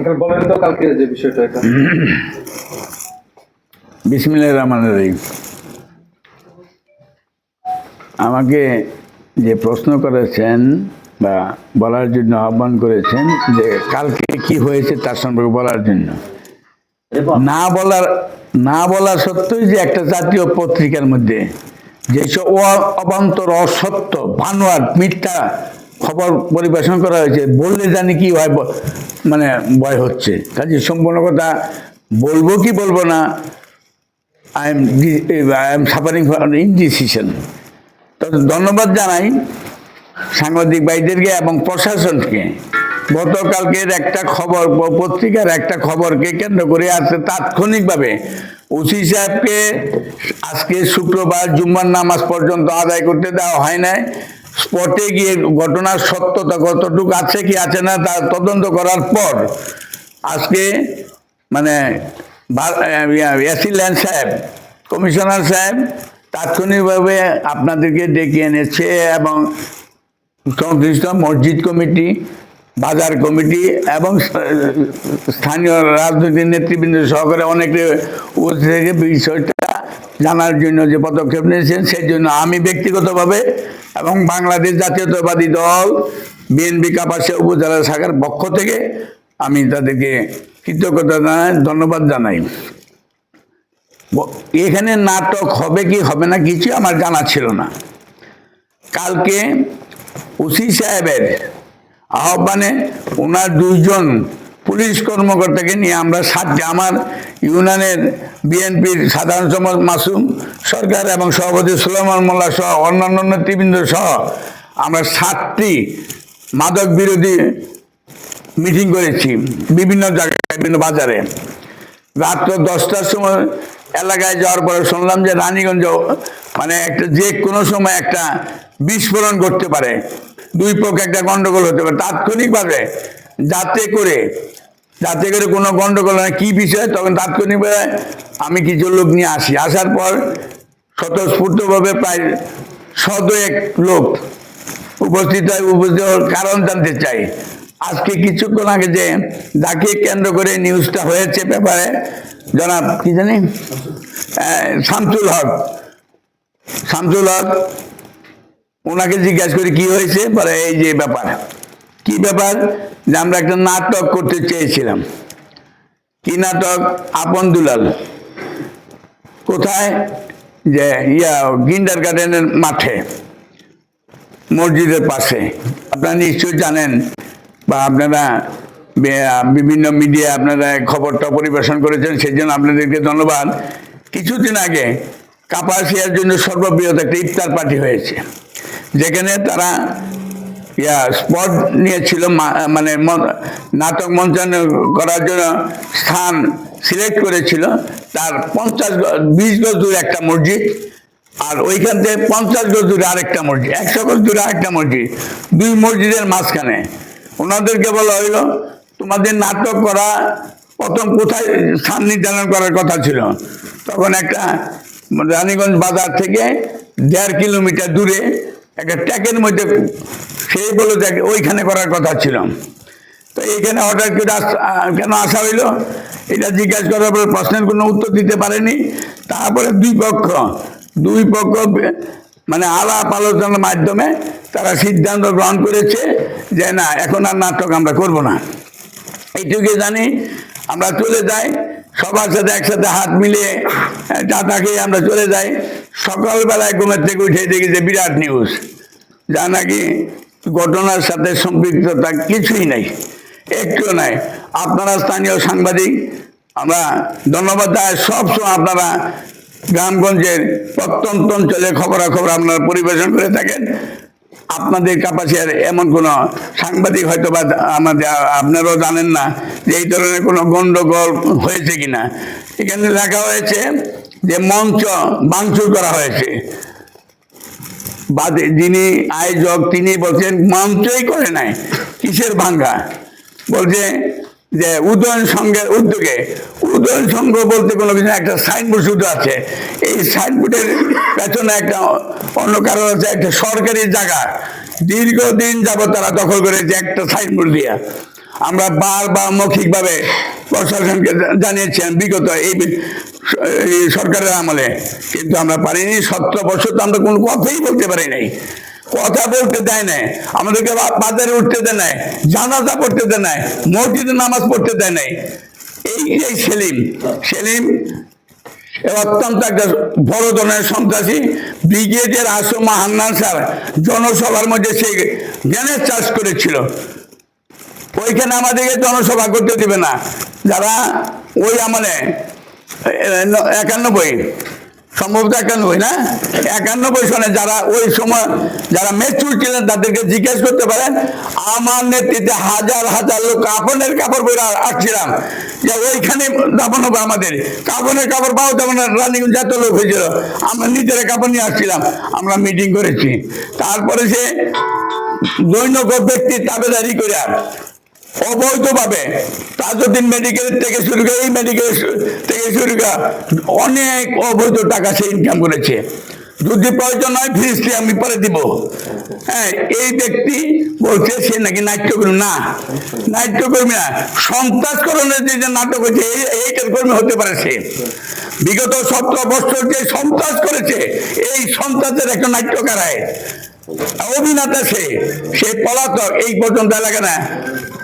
এখানে বলেন তো কালকে যে বিষয়টা এটা। বিসমিল্লাহির রহমানির রহিম। আমাকে যে প্রশ্ন করেছেন বা বলার জন্য আহ্বান করেছেন যে কালকে কি হয়েছে তার সম্পর্কে বলার জন্য। না বলার না বলা সত্ত্বেও যে একটা জাতীয় পত্রিকার মধ্যে যেসব অবান্তর অসত্য ভানুয়ার মিথ্যা খবর পরিবেশন করা হয়েছে, বললে জানি কি হয় মানে ভয় হচ্ছে। কাজে সম্পূর্ণ কথা, বলব কি বলব না I am I am suffering for indecision তবে ধন্যবাদ জানাই সাংবাদিক ভাইদেরকে এবং প্রশাসনকে। গতকালকের একটা খবর, পত্রিকার একটা খবরকে কেন্দ্র করে আসছে তাৎক্ষণিকভাবে ওসি সাহেবকে আজকে শুক্রবার জুম্মার নামাজ পর্যন্ত আদায় করতে দেওয়া হয় নাই। স্পটে গিয়ে ঘটনার সত্যতা কতটুকু আছে কি আছে না তা তদন্ত করার পর আজকে মানে ইয়াসিল্যান্ড সাহেব, কমিশনার সাহেব তাৎক্ষণিকভাবে আপনাদেরকে ডেকে এনেছে এবং সংশ্লিষ্ট মসজিদ কমিটি, বাজার কমিটি এবং স্থানীয় রাজনৈতিক নেতৃবৃন্দ সহকারে অনেকে বিষয়টা জানার জন্য যে পদক্ষেপ নিয়েছেন, সেই জন্য আমি ব্যক্তিগতভাবে এবং বাংলাদেশ জাতীয়তাবাদী দল, বিএনপি কাপাসিয়া উপজেলা শাখার পক্ষ থেকে আমি তাদেরকে কৃতজ্ঞতা জানাই, ধন্যবাদ জানাই। এখানে নাটক হবে কি হবে না কিছু আমার জানা ছিল না। কালকে ওসি সাহেবের আহ্বানে ওনার দুইজন পুলিশ কর্মকর্তাকে নিয়ে আমরা সাতটি, আমার ইউনানের বিএনপির সাধারণ সম্পাদক মাসুম, সরকার এবং সভাপতি সুলেমান মোল্লা সহ অন্যান্য নেতৃবৃন্দ সহ আমরা সাতটি মাদক বিরোধী মিটিং করেছি বিভিন্ন জায়গায়, বিভিন্ন বাজারে। রাত্র দশটার সময় এলাকায় যাওয়ার পরে শুনলাম যে রানীগঞ্জ মানে একটা যে কোনো সময় একটা বিস্ফোরণ ঘটতে পারে। দুই পক্ষে একটা গন্ডগোল হতে পারে। তাৎক্ষণিকভাবে যাতে করে যাতে করে কোনো গন্ডগোল হয়, কী বিষয়, তখন তাৎক্ষণিকভাবে আমি কিছু লোক নিয়ে আসি। আসার পর স্বতঃস্ফূর্তভাবে প্রায় শত এক লোক উপস্থিত হয়, উপস্থিত হওয়ার কারণ জানতে চাই। আজকে কিছুক্ষণ আগে যে যাকে কেন্দ্র করে নিউজটা হয়েছে ব্যাপারে, জনাব কি জানি? শামসুল হক। শামসুল হক ওনাকে জিজ্ঞাসা করি, কি হয়েছে? বলে, এই যে ব্যাপার। কি ব্যাপার? যে আমরা একটা নাটক করতে চেয়েছিলাম। কি নাটক? আপন দুলাল। কোথায়? যে ইয়া গিন্ডার গার্ডেনের মাঠে, মসজিদের পাশে। আপনারা নিশ্চয়ই জানেন বা আপনারা বিভিন্ন মিডিয়া আপনারা খবরটা পরিবেশন করেছেন, সেই জন্য আপনাদেরকে ধন্যবাদ। কিছুদিন আগে কাপাসিয়ার জন্য সর্ববৃহৎ একটা ইফতার পার্টি হয়েছে। যেখানে তারা ইয়া স্পট নিয়েছিল মানে নাটক মঞ্চায়ন করার জন্য স্থান সিলেক্ট করেছিল। তার পঞ্চাশ বিশ গজ দূরে একটা মসজিদ, আর ওইখান থেকে পঞ্চাশ গজ দূরে আরেকটা মসজিদ, একশো গজ দূরে আরেকটা মসজিদ, দুই মসজিদের মাঝখানে। ওনাদেরকে বলা হইল, তোমাদের নাটক করা, প্রথম কোথায় স্থান নির্ধারণ করার কথা ছিল? তখন একটা রানীগঞ্জ বাজার থেকে দেড় কিলোমিটার দূরে একটা ট্যাকের মধ্যে সেই বলে দেখ, ওইখানে করার কথা ছিল। তো এইখানে হঠাৎ করে কেন আসা হইল? এটা জিজ্ঞাসা করার পরে প্রশ্নের কোনো উত্তর দিতে পারেনি। তারপরে দুই পক্ষ দুই পক্ষ মানে আলাপ আলোচনার মাধ্যমে তারা সিদ্ধান্ত গ্রহণ করেছে যে না, এখন আর নাটক আমরা করব না। এইটুকু জানি, আমরা চলে যাই, সবার সাথে একসাথে হাত মিলিয়ে টাটা খেয়ে আমরা চলে যাই। সকালবেলায় ঘুমের থেকে উঠে দেখি যে বিরাট নিউজ যা নাকি ঘটনার সাথে সম্পৃক্ততা কিছুই নাই একটু নাই। আপনারা স্থানীয় সাংবাদিক, আমরা ধন্যবাদ সবসময় আপনারা গ্রামগঞ্জের প্রত্যন্ত অঞ্চলের খবরাখবর আপনারা পরিবেশন করে থাকেন। আপনাদের কাপাসিয়ার এমন কোন সাংবাদিক হয়তো বা আমাদের, আপনারাও জানেন না যে এই ধরনের কোনো গন্ডগোল হয়েছে কিনা। এখানে লেখা হয়েছে যে মঞ্চ ভাঙচুর করা হয়েছে। বাদে যিনি আয়োজক, তিনি বলছেন মঞ্চই করে নাই, কিসের ভাঙ্গা বলছে যে উদয়ন সংঘের উদ্যোগে, উদয়ন সংঘ বলতে কোনো কিছু একটা সাইনবোর্ড শুধু আছে। এই সাইনবোর্ডের পেছনে একটা অন্য কারণ আছে, একটা সরকারি জায়গা। দীর্ঘদিন যাবত তারা দখল করেছে একটা সাইনবোর্ড দিয়া। আমরা বারবার মৌখিকভাবে প্রশাসনকে জানিয়েছেন বিগত এই সরকারের আমলে। কিন্তু আমরা পারিনি সতেরো বছর তো আমরা কোনো কথাই বলতে পারি নাই। কথা বলতে দেয় নাই, আমাদেরকে বাজারে উঠতে দেয় নাই, জানাজা পড়তে দেয় নাই, মসজিদে নামাজ পড়তে দেয় নাই। এই যে সেলিম সেলিম অত্যন্ত একটা বড় ধরনের সন্ত্রাসী ব্রিগেডিয়ার আসমা হান্নান স্যার, জনসভার মধ্যে সে জ্ঞানের চাষ করেছিল। ওইখানে আমাদেরকে জনসভা করতে দিবে না। যারা ওই আমলে একানব্বই সম্ভবত একানব্বই না? একানব্বই সনে যারা ওই সময় যারা মেচুর ছিলেন, তাদেরকে জিজ্ঞেস করতে পারেন, আমার নেতৃত্বে হাজার হাজার লোক কাপড়ের কাপড় পরে আসছিলাম। যে ওইখানে দাপন হবে আমাদের। কাপড়ের কাপড় পাও তেমন রানীগঞ্জ এত লোক হয়েছিল, আমরা নিজেরা কাপড় নিয়ে আসছিলাম, আমরা মিটিং করেছি। তারপরে সে দৈনক ব্যক্তির তাবেদারি করে অবৈধভাবে তাজউদ্দিন মেডিকেল থেকে শুরু করে এই মেডিকেল থেকে শুরু করে অনেক অবৈধ টাকা সে ইনকাম করেছে। যদি প্রয়োজন হয় ফিরিস্তি আমি পরে দিব। হ্যাঁ এই ব্যক্তি বলছে সে নাকি নাট্যকর্মী না। নাট্যকর্মী না, সন্ত্রাসকরণের যে নাটক হয়েছে এই- এইটার কর্মী হতে পারে সে। বিগত সতেরো বছর যে সন্ত্রাস করেছে, এই সন্ত্রাসের একটা নাট্যকারায় অভিনেতা সে সে পলাতক, এই পর্যন্ত এলাকা না।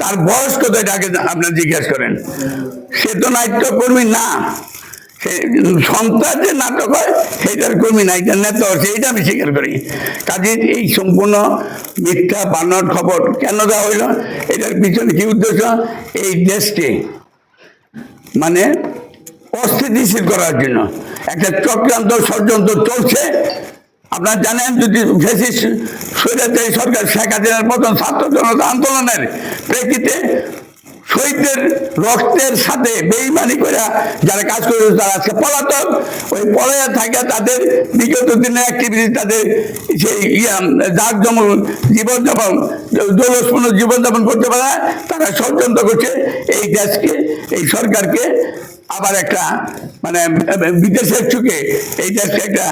তার বয়স কত এটা আগে আপনার জিজ্ঞেস করেন। সে তো নাট্যকর্মী না। সে সন্ত্রাস যে নাটক হয়, সেইটার কর্মী না এটা নেতা এইটা আমি স্বীকার করি। কাজে এই সম্পূর্ণ মিথ্যা বানর খবর কেন দেওয়া হইল, এটার পিছনে কি উদ্দেশ্য? এই দেশকে মানে অস্থিতিশীল করার জন্য। একটা চক্রান্ত ষড়যন্ত্র চলছে আপনারা জানেন যদি ফেসিস স্বৈরাচারী সরকার, শেখ হাসিনার মতন ছাত্র জনতা আন্দোলনের প্রেক্ষিতে শহীদদের রক্তের সাথে বেইমানি করে যারা কাজ করেছে তারা আজকে পলাতক। ওই পলায়া থাকে তাদের বিগত দিনের অ্যাক্টিভিটি তাদের সেই ইয়া, জাঁকজমক জীবনযাপন দোলসপূর্ণ জীবনযাপন করতে পারে তারা ষড়যন্ত্র করছে এই দেশকে, এই সরকারকে। আবার একটা মানে বিদেশের চোখে এই দেশকে একটা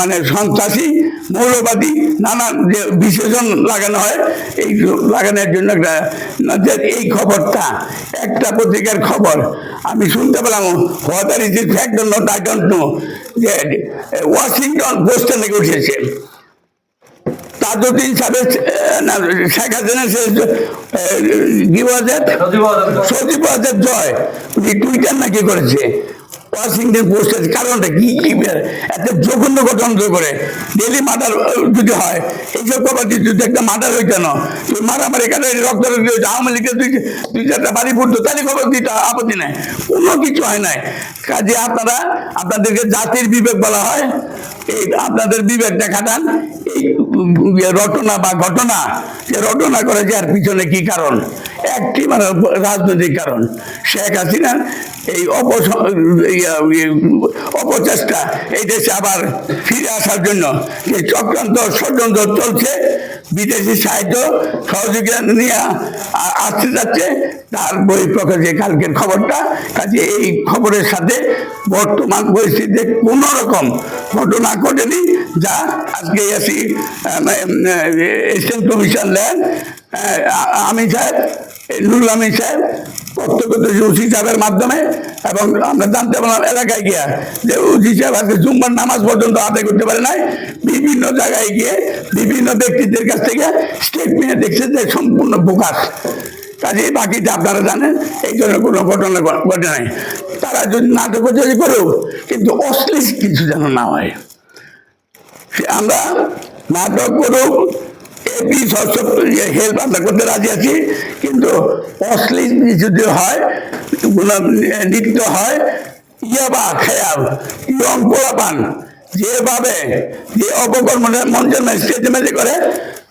মানে সন্ত্রাসী, মৌলবাদী নানান যে বিশেষণ লাগানো হয়, এই লাগানোর জন্য একটা এই খবরটা, একটা পত্রিকার খবর, আমি শুনতে পেলাম what is it fact not I don't know যে ওয়াশিংটন পোস্টে নাকি উঠেছে। তাজউদ্দিন সাহেবের শেখ হাসিনা সজীব ওয়াজেদ জয়। টুইটার নাকি করেছে? ওয়াশিংটন পোস্টের কারণটা কি কি এত জঘন্য ঘটনা করে ডেলি মার্ডার যদি হয় এইসব খবর যদি একটা মার্ডার হইতো না তুই মারামারি কারণে রক্ত রক্ত হয়েছে? আওয়ামী লীগের দুই দুই চারটা বাড়ি পড়তো তাহলে খবর দিতে আপত্তি নাই। কোনো কিছু হয় নাই। কাজে আপনারা আপনাদেরকে জাতির বিবেক বলা হয় আপনাদের বিবেকটা খাটান ইয়ে রটনা বা ঘটনা যে রটনা করে যার পিছনে কি কারণ? একটি মানে রাজনৈতিক কারণ। শেখ হাসিনা এই ইয়ে, অপচেষ্টা এই দেশে আবার ফিরে আসার জন্য যে চক্রান্ত ষড়যন্ত্র চলছে বিদেশি সাহায্য সহযোগিতা নিয়ে আসতে যাচ্ছে তার বই প্রকাশে কালকের খবরটা। কাজে এই খবরের সাথে বর্তমান পরিস্থিতিতে কোন রকম ঘটনা ঘটেনি যা, আজকে এসি এশিয়ান কমিশন ল্যান্ড আমি সাহেব নুরুল আমিন সাহেব প্রত্যক্ষ ওসি সাহেবের মাধ্যমে, এবং আমরা জানতে পারলাম এলাকায় গিয়া যে ওসি সাহেব আজকে জুম্বার নামাজ পর্যন্ত আদায় করতে পারে নাই। বিভিন্ন জায়গায় গিয়ে বিভিন্ন ব্যক্তিদের কাছ থেকে স্টেটমেন্ট দেখছে যে সম্পূর্ণ বোকাস কাজে বাকিটা আপনারা জানেন, এই জন্য কোনো ঘটনা ঘটে নাই। তারা যদি নাটক যদি করুক, কিন্তু অশ্লীল কিছু যেন না হয়। আমরা নাটক করুক এপি হেল্প আমরা করতে রাজি আছি, কিন্তু অশ্লীল যদি হয় নৃত্য হয় ইয়াবা খেয়াল ইয়ং পোলাপান যেভাবে যে অপকর্ম মঞ্চের স্টেজে মেজে করে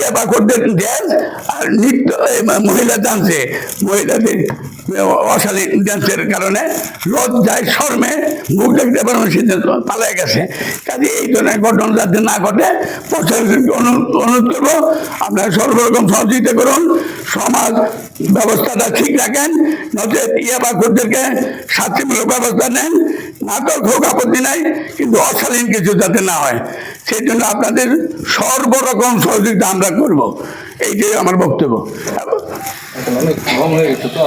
ইয়ে করতে ড্যান্স আর নৃত্য মহিলা ডান্সে। মহিলাদের অশালীন ডান্সের কারণে লজ্জায় শর্মে মুখ দেখতে পারব সিদ্ধান্ত পালাই গেছে। কাজে এই ধরনের ঘটনা যাতে না ঘটে, প্রশাসনকে অনুরোধ করব, আপনারা সর্বরকম সহযোগিতা করুন, সমাজ ব্যবস্থাটা ঠিক রাখেন নচে নচেত ইয়াবা করদেরকে শাস্তিমূলক ব্যবস্থা নেন, নাটক হোক, আপত্তি নাই, কিন্তু অশালীন কিছু যাতে না হয়। সেই জন্য আপনাদের সর্বরকম সহযোগিতা আমরা করব। এইটাই আমার বক্তব্য। অনেক কম হয়ে গেছে তো